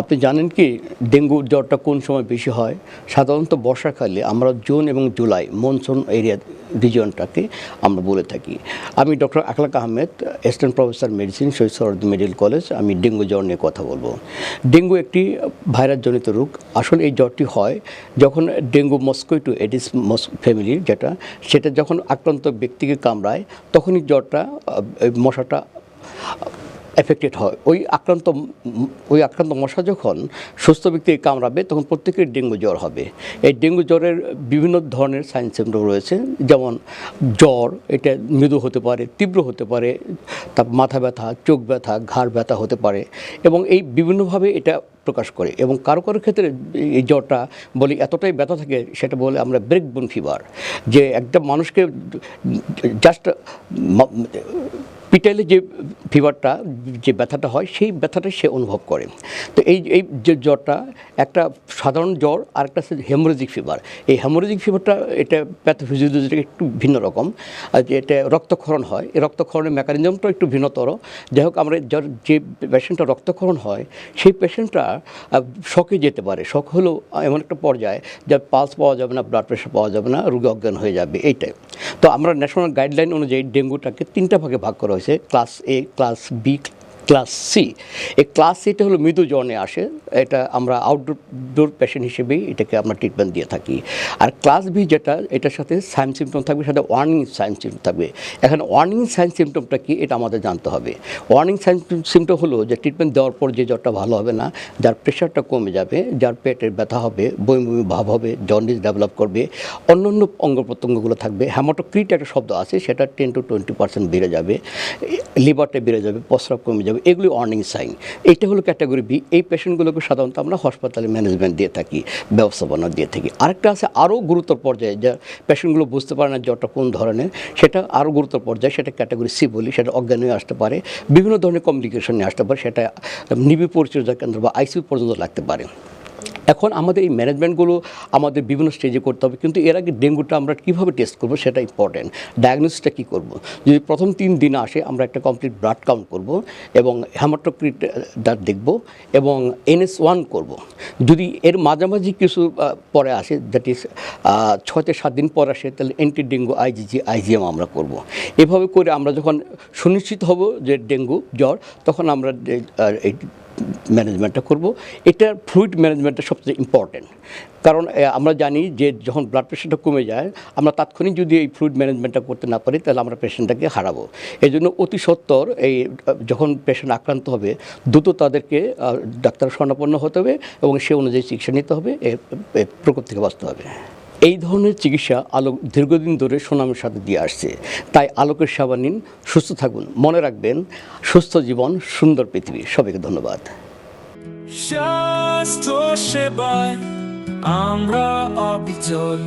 আপনি জানেন কি, ডেঙ্গু জ্বরটা কোন সময় বেশি হয়? সাধারণত বর্ষাকালে আমরা জুন এবং জুলাই মনসুন এরিয়া রিজিয়নটাকে আমরা বলে থাকি। আমি doctor Akhlak Ahmed, assistant professor medicine Shahid sarod medical college, আমি ডেঙ্গু জ্বর নিয়ে কথা বলব। ডেঙ্গু একটি ভাইরাসজনিত রোগ। আসলে এই জ্বরটি হয় যখন ডেঙ্গু মস্কুইটো এডিস ফ্যামিলির যেটা, সেটা যখন আক্রান্ত ব্যক্তিকে কামড়ায়, তখনই জ্বরটা মশাটা এফেক্টেড হয়। ওই আক্রান্ত ওই আক্রান্ত মশা যখন সুস্থ ব্যক্তিকে কামড়াবে, তখন প্রত্যেকের ডেঙ্গু জ্বর হবে। এই ডেঙ্গু জ্বরের বিভিন্ন ধরনের সাইন সিমটম রয়েছে, যেমন জ্বর, এটা মৃদু হতে পারে, তীব্র হতে পারে তারপর মাথা ব্যথা, চোখ ব্যথা, ঘাড় ব্যথা হতে পারে এবং এই বিভিন্নভাবে এটা প্রকাশ করে এবং কারও কারও ক্ষেত্রে এই জ্বরটা বলি এতটাই ব্যথা থাকে, সেটা বলে আমরা ব্রেকবোন ফিভার যে একটা মানুষকে জাস্ট পিটাইলে যে ফিভারটা যে ব্যথাটা হয়, সেই ব্যথাটা সে অনুভব করে। তো এই এই যে জ্বরটা, একটা সাধারণ জ্বর, আর একটা হেমোরেজিক ফিভার এই হেমোরেজিক ফিভারটা এটা প্যাথোফিজিওলজি একটু ভিন্ন রকম। আর যে এটা রক্তক্ষরণ হয়, এই রক্তক্ষরণের মেকানিজমটা একটু ভিন্নতর। যাই হোক, আমরা যার যে পেশেন্টটা রক্তক্ষরণ হয়, সেই পেশেন্টটা শকে যেতে পারে। শখ হলো এমন একটা পর্যায়ে যার পালস পাওয়া যাবে না ব্লাড প্রেশার পাওয়া যাবে না, রোগী অজ্ঞান হয়ে যাবে, এইটাই। তো আমরা ন্যাশনাল গাইডলাইন অনুযায়ী ডেঙ্গুটাকে তিনটা ভাগে ভাগ করা হয়েছে। Class A class B class C. এই ক্লাস সিটা হলো মৃদু জনে আসে। এটা আমরা আউটডোর ডোর পেশেন্ট হিসেবেই এটাকে আমরা ট্রিটমেন্ট দিয়ে থাকি। আর ক্লাস বি যেটা, এটার সাথে সাইন সিমটম থাকবে, সাথে ওয়ার্নিং সাইন সিমটম থাকবে। এখন ওয়ার্নিং সাইন সিমটমটা কি, এটা আমাদের জানতে হবে। ওয়ার্নিং সাইন সিমটম হলো যে ট্রিটমেন্ট দেওয়ার পর যে জ্বরটা ভালো হবে না, যার প্রেশারটা কমে যাবে, যার পেটের ব্যথা হবে বমি বমি ভাব হবে জন্ডিস ডেভেলপ করবে অন্য অন্য অঙ্গ প্রত্যঙ্গগুলো থাকবে। হ্যামাটোক্রিট একটা শব্দ আছে, সেটা টেন টু টোয়েন্টি পার্সেন্ট বেড়ে যাবে লিভারটা বেড়ে যাবে, প্রস্রাব কমে যাবে এগুলি ওয়ার্নিং সাইন এটা হলো ক্যাটাগরি বি এই পেশেন্টগুলোকে সাধারণত আমরা হাসপাতালে ম্যানেজমেন্ট দিয়ে থাকি ব্যবস্থাপনা দিয়ে থাকি। আরেকটা আছে আরও গুরুতর পর্যায়ে, যা পেশেন্টগুলো বুঝতে পারে না জ্বরটা কোন ধরনের, সেটা আরও গুরুতর পর্যায়ে, সেটা ক্যাটাগরি সি বলি, সেটা অজ্ঞান হয়ে আসতে পারে, বিভিন্ন ধরনের কমপ্লিকেশন নিয়ে আসতে পারে, সেটা নিবি পরিচর্যা কেন্দ্র বা আইসিউ পর্যন্ত লাগতে পারে। এখন আমাদের এই ম্যানেজমেন্টগুলো আমাদের বিভিন্ন স্টেজে করতে হবে, কিন্তু এর আগে ডেঙ্গুটা আমরা কীভাবে টেস্ট করব সেটা ইম্পর্টেন্ট ডায়াগনোসিসটা কী করব? যদি প্রথম তিন দিন আসে, আমরা একটা কমপ্লিট ব্লাড কাউন্ট করব এবং হ্যামাটোক্রিট দাঁত দেখব এবং এনএস ওয়ান করব। যদি এর মাঝামাঝি কিছু পরে আসে দ্যাট ইজ থেকে সাত দিন পর আসে, তাহলে অ্যান্টি ডেঙ্গু আইজিজি আইজিএম আমরা করব। এভাবে করে আমরা যখন সুনিশ্চিত হব যে ডেঙ্গু জ্বর, তখন আমরা ম্যানেজমেন্টটা করব। এটা ফ্লুইড ম্যানেজমেন্টটা সবচেয়ে ইম্পর্টেন্ট কারণ আমরা জানি যে যখন ব্লাড প্রেশারটা কমে যায়, আমরা তাৎক্ষণিক যদি এই ফ্লুইড ম্যানেজমেন্টটা করতে না পারি, তাহলে আমরা পেশেন্টটাকে হারাবো। এই জন্য অতি সত্বর এই, যখন পেশেন্ট আক্রান্ত হবে, দ্রুত তাদেরকে ডাক্তার স্বর্ণাপন্ন হতে হবে এবং সে অনুযায়ী চিকিৎসা নিতে হবে এ, প্রকোপ থেকে বাঁচতে হবে। এই ধরনের চিকিৎসা আলোক দীর্ঘদিন ধরে সুনামের সাথে দিয়ে আসছে। তাই আলোকের সেবা নিন, সুস্থ থাকুন, মনে রাখবেন, সুস্থ জীবন, সুন্দর পৃথিবী। সবাইকে ধন্যবাদ। সেবায় আমরা অবিচল।